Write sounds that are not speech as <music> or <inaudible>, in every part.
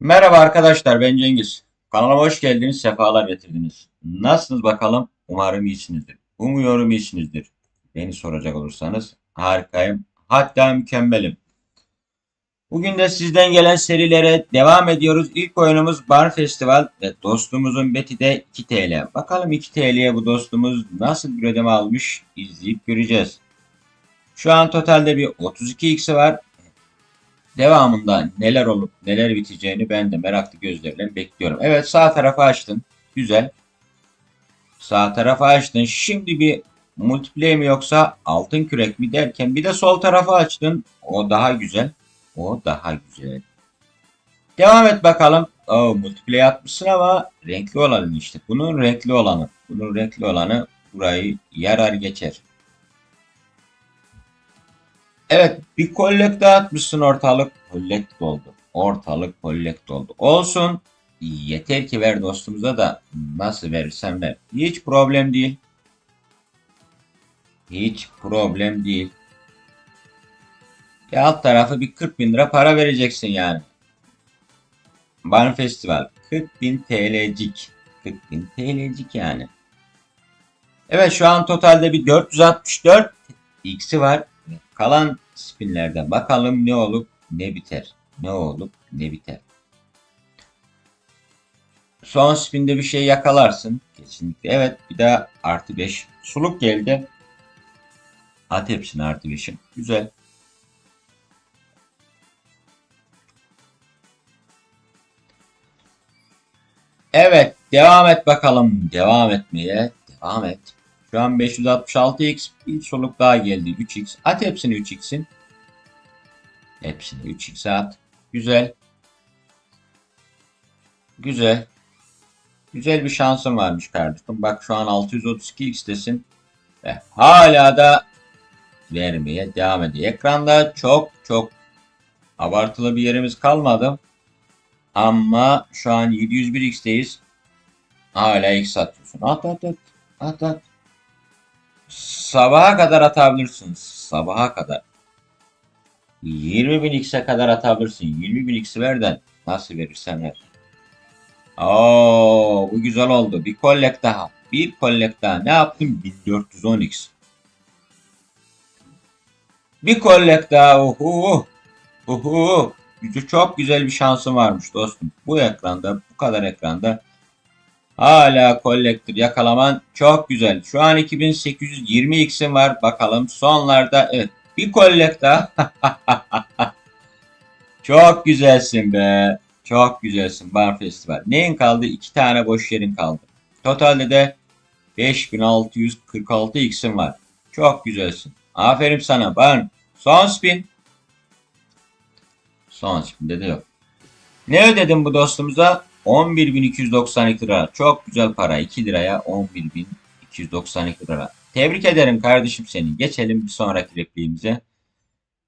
Merhaba arkadaşlar ben Cengiz. Kanalıma hoş geldiniz, sefalar getirdiniz. Nasılsınız bakalım? Umarım iyisinizdir. Umuyorum iyisinizdir. Beni soracak olursanız harikayım. Hatta mükemmelim. Bugün de sizden gelen serilere devam ediyoruz. İlk oyunumuz Bar Festival ve dostumuzun beti de 2 TL. Bakalım 2 TL'ye bu dostumuz nasıl bir ödeme almış izleyip göreceğiz. Şu an totalde bir 32x'i var. Devamında neler olup neler biteceğini ben de meraklı gözlerle bekliyorum. Evet sağ tarafı açtın. Güzel. Sağ tarafı açtın. Şimdi bir multiplayer mi yoksa altın kürek mi derken bir de sol tarafı açtın. O daha güzel. O daha güzel. Devam et bakalım. Oo, multiplayer atmışsın ama renkli olanı işte. Bunun renkli olanı. Bunun renkli olanı burayı yarar geçer. Evet bir kollek dağıtmışsın ortalık. Kollek doldu. Ortalık kollek doldu. Olsun. Yeter ki ver dostumuza da nasıl verirsen ver. Hiç problem değil. Hiç problem değil. Ya alt tarafı bir 40 bin lira para vereceksin yani. Barn Festival 40 bin TL'cik. 40 bin TL'cik yani. Evet şu an totalde bir 464 X'i var. Kalan spinlerden bakalım ne olup ne biter. Ne olup ne biter. Son spinde bir şey yakalarsın. Kesinlikle. Evet bir daha artı 5. Suluk geldi. At hepsini artı 5'in. Güzel. Evet devam et bakalım. Devam etmeye. Devam et. Şu an 566x bir soluk daha geldi. 3x. At hepsini 3x'in. Hepsini 3x'e at. Güzel. Güzel. Güzel bir şansın varmış kardeşim. Bak şu an 632x'tesin. Ve hala da vermeye devam ediyor. Ekranda çok çok abartılı bir yerimiz kalmadı. Ama şu an 701x'teyiz. Hala x atıyorsun. At at at. At at. Sabaha kadar atabilirsin. Sabaha kadar. 20.000 x'e kadar atabilirsin. 20.000 x'i ver de nasıl verirsen ver. Oo, bu güzel oldu. Bir kollek daha. Bir kollek daha. Ne yaptım? 1410 x. Bir kollek daha. Uhu. Uhu. Çok güzel bir şansım varmış dostum. Bu ekranda, bu kadar ekranda Hala kolektör yakalaman çok güzel. Şu an 2820 x'im var. Bakalım sonlarda evet bir kollek daha. <laughs> çok güzelsin be. Çok güzelsin Bar Festival. Neyin kaldı? İki tane boş yerin kaldı. Totalde de 5646 x'im var. Çok güzelsin. Aferin sana Barn. Son spin. Son spinde de yok. Ne ödedim bu dostumuza? 11.292 lira. Çok güzel para. 2 liraya 11.292 lira. Tebrik ederim kardeşim seni. Geçelim bir sonraki repliğimize.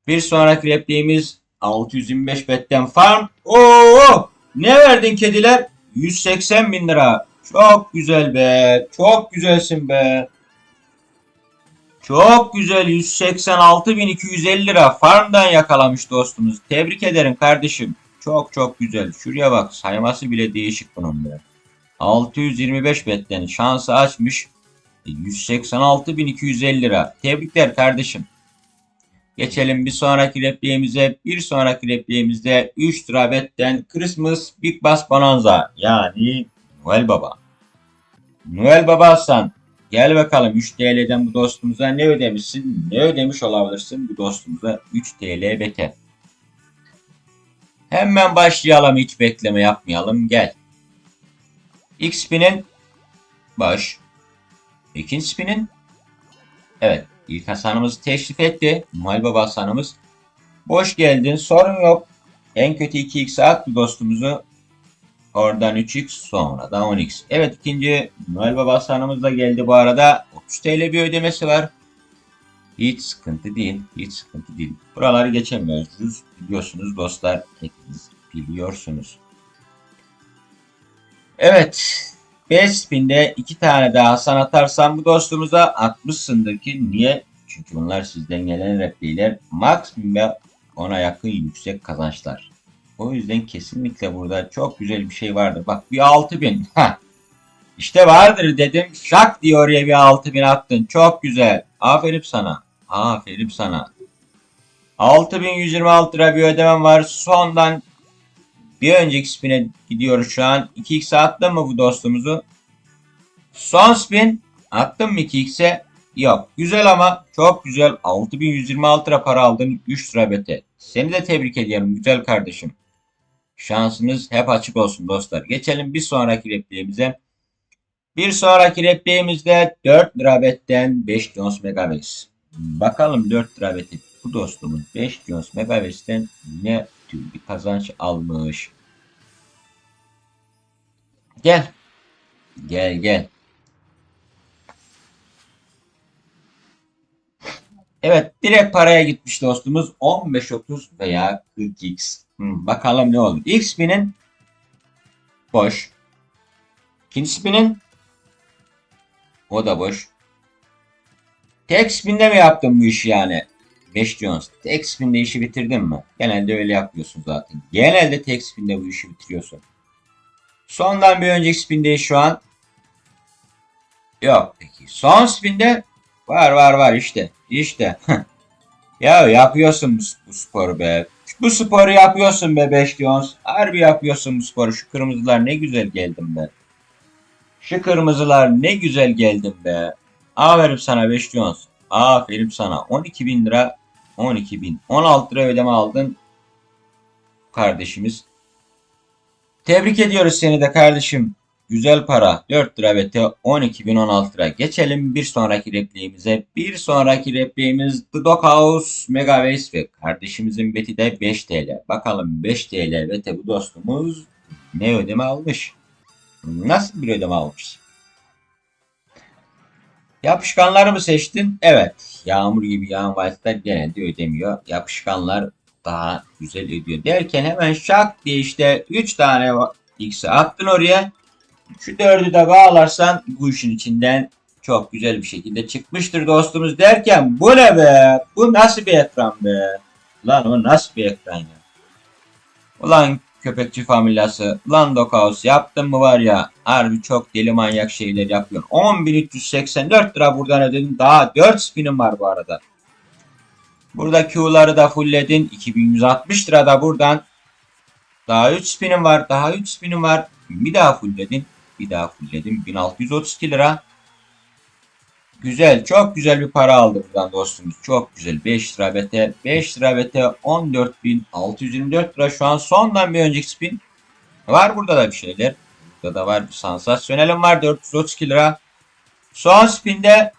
Bir sonraki repliğimiz 625 betten farm. Oo! Ne verdin kediler? 180 bin lira. Çok güzel be. Çok güzelsin be. Çok güzel 186.250 lira farmdan yakalamış dostumuz. Tebrik ederim kardeşim. Çok çok güzel. Şuraya bak sayması bile değişik bunun be. 625 betten şansı açmış. 186.250 lira. Tebrikler kardeşim. Geçelim bir sonraki repliğimize. Bir sonraki repliğimizde 3 lira betten Christmas Big Bass Bonanza. Yani Noel Baba. Noel Baba Hasan. Gel bakalım 3 TL'den bu dostumuza ne ödemişsin? Ne ödemiş olabilirsin bu dostumuza 3 TL beter. Hemen başlayalım hiç bekleme yapmayalım gel. İlk spinin baş. İkinci spinin evet ilk Hasan'ımızı teşrif etti. Noel Baba Hasan'ımız. Boş geldin sorun yok. En kötü 2x attı dostumuzu. Oradan 3x sonra da 10x. Evet ikinci Noel Baba Hasan'ımız da geldi bu arada. 30 TL bir ödemesi var. Hiç sıkıntı değil. Hiç sıkıntı değil. Buraları geçemiyoruz. Biliyorsunuz dostlar. Hepiniz biliyorsunuz. Evet. 5 spinde 2 tane daha Hasan atarsan bu dostumuza atmışsındır ki niye? Çünkü bunlar sizden gelen repliler maksimum ve ona yakın yüksek kazançlar. O yüzden kesinlikle burada çok güzel bir şey vardır. Bak bir 6000. <laughs> Heh. İşte vardır dedim. Şak diye oraya bir 6000 attın. Çok güzel. Aferin sana. Aferin sana. 6126 lira bir ödemem var. Sondan bir önceki spin'e gidiyoruz şu an. 2x attın mı bu dostumuzu? Son spin. Attın mı 2x'e? Yok. Güzel ama çok güzel. 6126 lira para aldın. 3 lira bete. Seni de tebrik ediyorum güzel kardeşim. Şansınız hep açık olsun dostlar. Geçelim bir sonraki repliğimize. Bir sonraki repliğimizde 4 lira betten 5 Jones Megaways. Bakalım 4 lira beti bu dostumuz 5 Jones Megaways'ten ne tür bir kazanç almış. Gel. Gel gel. Evet direkt paraya gitmiş dostumuz. 15-30 veya 40x. Hmm, bakalım ne olur. İlk spinin boş. İkinci spinin o da boş. Tek spinde mi yaptın bu işi yani? 5 Jones. Tek spinde işi bitirdin mi? Genelde öyle yapıyorsun zaten. Genelde tek spinde bu işi bitiriyorsun. Sondan bir önceki spinde şu an yok peki. Son spinde var var var işte. İşte. <laughs> ya yapıyorsun bu, bu sporu be. Bu sporu yapıyorsun be 5 Jones. Harbi yapıyorsun bu sporu. Şu kırmızılar ne güzel geldim be. Şu kırmızılar ne güzel geldim be. Aferin sana 5 Jones. Aferin sana. 12 bin lira. 12 bin. 16 lira ödeme aldın. Kardeşimiz. Tebrik ediyoruz seni de kardeşim. Güzel para. 4 lira ve 12 bin 16 lira. Geçelim bir sonraki repliğimize. Bir sonraki repliğimiz The Doghouse Megaways ve kardeşimizin beti de 5 TL. Bakalım 5 TL ve bu dostumuz ne ödeme almış? Nasıl bir ödeme almış? Yapışkanları mı seçtin? Evet. Yağmur gibi yağan valsler genelde ödemiyor. Yapışkanlar daha güzel ödüyor. Derken hemen şak diye işte 3 tane X'e attın oraya. Şu dördü de bağlarsan bu işin içinden çok güzel bir şekilde çıkmıştır dostumuz derken bu ne be? Bu nasıl bir ekran be? Lan o nasıl bir ekran ya? Ulan köpekçi familyası. Lan Dokaus yaptın mı var ya. Harbi çok deli manyak şeyler yapıyorsun. 10.384 lira buradan ödedin. Daha 4 spinim var bu arada. Burada Q'ları da fullledin. 2160 lira da buradan. Daha 3 spinim var. Daha 3 spinim var. Bir daha fullledin. Bir daha fullledim. 1632 lira. Güzel. Çok güzel bir para aldı buradan dostumuz. Çok güzel. 5 lira bete. 5 lira bete 14.624 lira. Şu an sondan bir önceki spin. Var burada da bir şeyler. Burada da var bir sansasyonelim var. 432 lira. Son spinde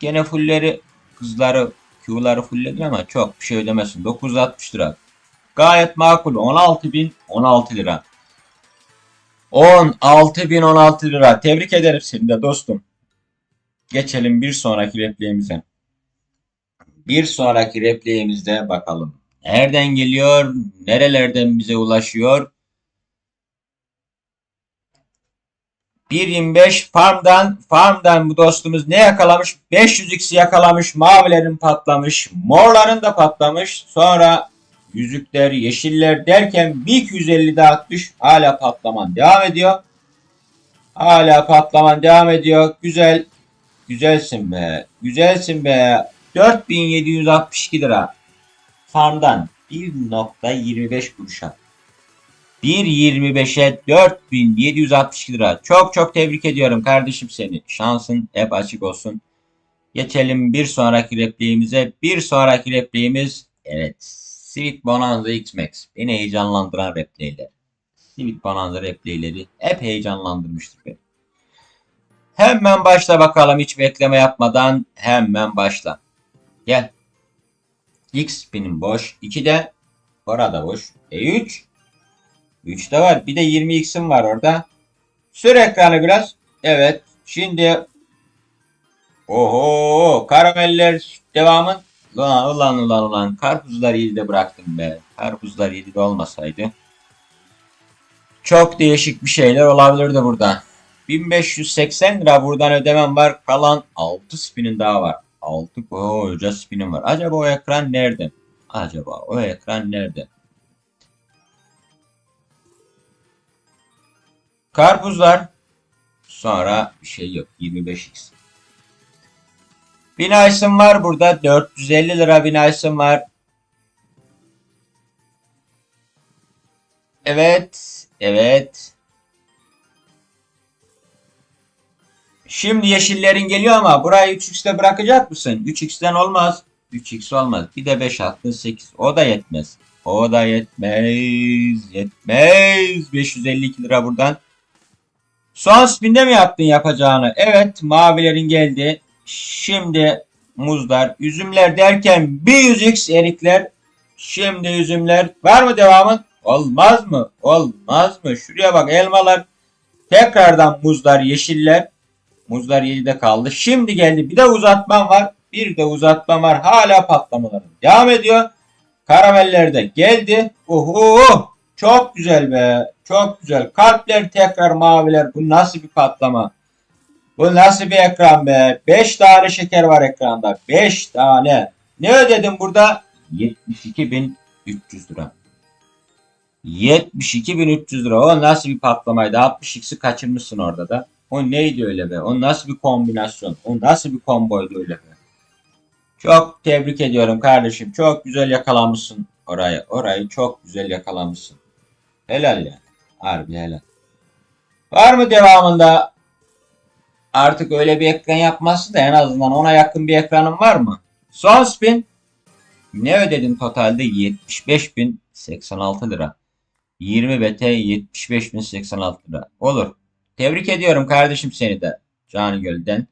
gene fullleri kızları Q'ları fullledim ama çok bir şey ödemesin. 960 lira. Gayet makul. 16.016 lira. 16.016 lira. Tebrik ederim seni de dostum. Geçelim bir sonraki repliğimize. Bir sonraki repliğimizde bakalım. Nereden geliyor? Nerelerden bize ulaşıyor? 1.25 farmdan farmdan bu dostumuz ne yakalamış? 500x yakalamış. Mavilerin patlamış. Morların da patlamış. Sonra yüzükler, yeşiller derken 1250 daha atmış. Hala patlaman devam ediyor. Hala patlaman devam ediyor. Güzel. Güzelsin be. Güzelsin be. 4762 lira. Farmdan 1.25 kuruşa. 1.25'e 4762 lira. Çok çok tebrik ediyorum kardeşim seni. Şansın hep açık olsun. Geçelim bir sonraki repliğimize. Bir sonraki repliğimiz evet. Sweet Bonanza X-Max. Beni heyecanlandıran repleyler. Sweet Bonanza repleyleri hep heyecanlandırmıştır beni. Hemen başla bakalım hiç bekleme yapmadan. Hemen başla. Gel. X benim boş. 2 de orada boş. E 3. 3 de var. Bir de 20x'im var orada. Sür ekranı biraz. Evet. Şimdi Oho karameller devamın. Ulan ulan ulan ulan. Karpuzlar 7'de bıraktım be. Karpuzlar 7'de olmasaydı. Çok değişik bir şeyler olabilirdi burada. 1580 lira buradan ödemem var. Kalan 6 spinin daha var. 6 koca spinim var. Acaba o ekran nerede? Acaba o ekran nerede? Karpuzlar. Sonra bir şey yok. 25x. Binaysın var burada. 450 lira binaysın var. Evet. Evet. Şimdi yeşillerin geliyor ama burayı 3x'te bırakacak mısın? 3x'ten olmaz. 3x olmaz. Bir de 5 attın 8. O da yetmez. O da yetmez. Yetmez. 552 lira buradan. Son spinde mi yaptın yapacağını? Evet. Mavilerin geldi. Şimdi muzlar. Üzümler derken bir 100x erikler. Şimdi üzümler. Var mı devamın? Olmaz mı? Olmaz mı? Şuraya bak elmalar. Tekrardan muzlar yeşiller. Muzlar 7'de kaldı. Şimdi geldi. Bir de uzatmam var. Bir de uzatmam var. Hala patlamaları devam ediyor. Karameller de geldi. Oho! Çok güzel be. Çok güzel. Kalpler tekrar maviler. Bu nasıl bir patlama? Bu nasıl bir ekran be? 5 tane şeker var ekranda. 5 tane. Ne ödedim burada? 72.300 lira. 72.300 lira. O nasıl bir patlamaydı? 60x'i kaçırmışsın orada da. O neydi öyle be? O nasıl bir kombinasyon? O nasıl bir komboydu öyle be? Çok tebrik ediyorum kardeşim. Çok güzel yakalamışsın orayı. Orayı çok güzel yakalamışsın. Helal yani. Harbi helal. Var mı devamında? Artık öyle bir ekran yapmazsın da en azından ona yakın bir ekranın var mı? Son spin. Ne ödedin totalde? 75.086 lira. 20 BT 75.086 lira. Olur. Tebrik ediyorum kardeşim seni de. Cani Göl'den.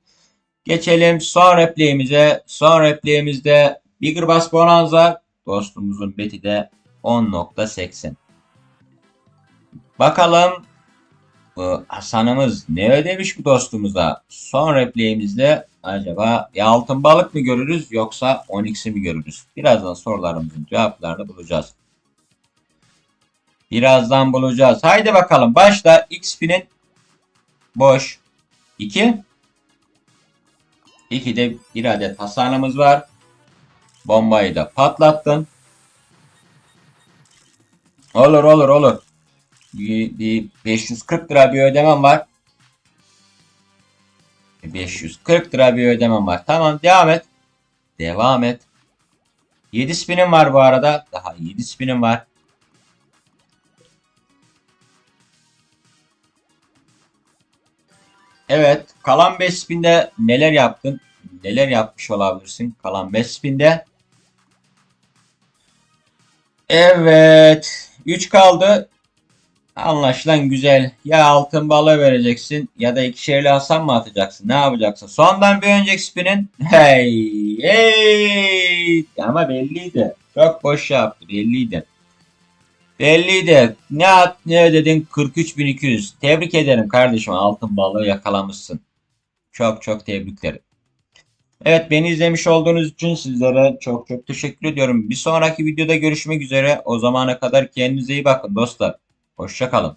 Geçelim son repliğimize. Son repliğimizde Bigger Bass Bonanza dostumuzun beti de 10.80. Bakalım Hasan'ımız ne ödemiş bu dostumuza? Son repliğimizde acaba bir altın balık mı görürüz yoksa 10x'i mi görürüz? Birazdan sorularımızın cevaplarını bulacağız. Birazdan bulacağız. Haydi bakalım. Başta XP'nin boş 2 2 de bir adet hasanımız var. Bombayı da patlattın. Olur olur olur. Bir, bir 540 lira bir ödemem var. 540 lira bir ödemem var. Tamam devam et. Devam et. 7 spinim var bu arada. Daha 7 spinim var. Evet. Kalan 5 spinde neler yaptın? Neler yapmış olabilirsin? Kalan 5 spinde. Evet. 3 kaldı. Anlaşılan güzel. Ya altın balığı vereceksin ya da ikişerli Hasan mı atacaksın? Ne yapacaksın? Sondan bir önceki spinin. Hey, hey. Ama belliydi. Çok boş yaptı. Belliydi. Belliydi. Ne at ne ödedin? 43.200. Tebrik ederim kardeşim. Altın balığı yakalamışsın. Çok çok tebrikler. Evet beni izlemiş olduğunuz için sizlere çok çok teşekkür ediyorum. Bir sonraki videoda görüşmek üzere. O zamana kadar kendinize iyi bakın dostlar. Hoşçakalın.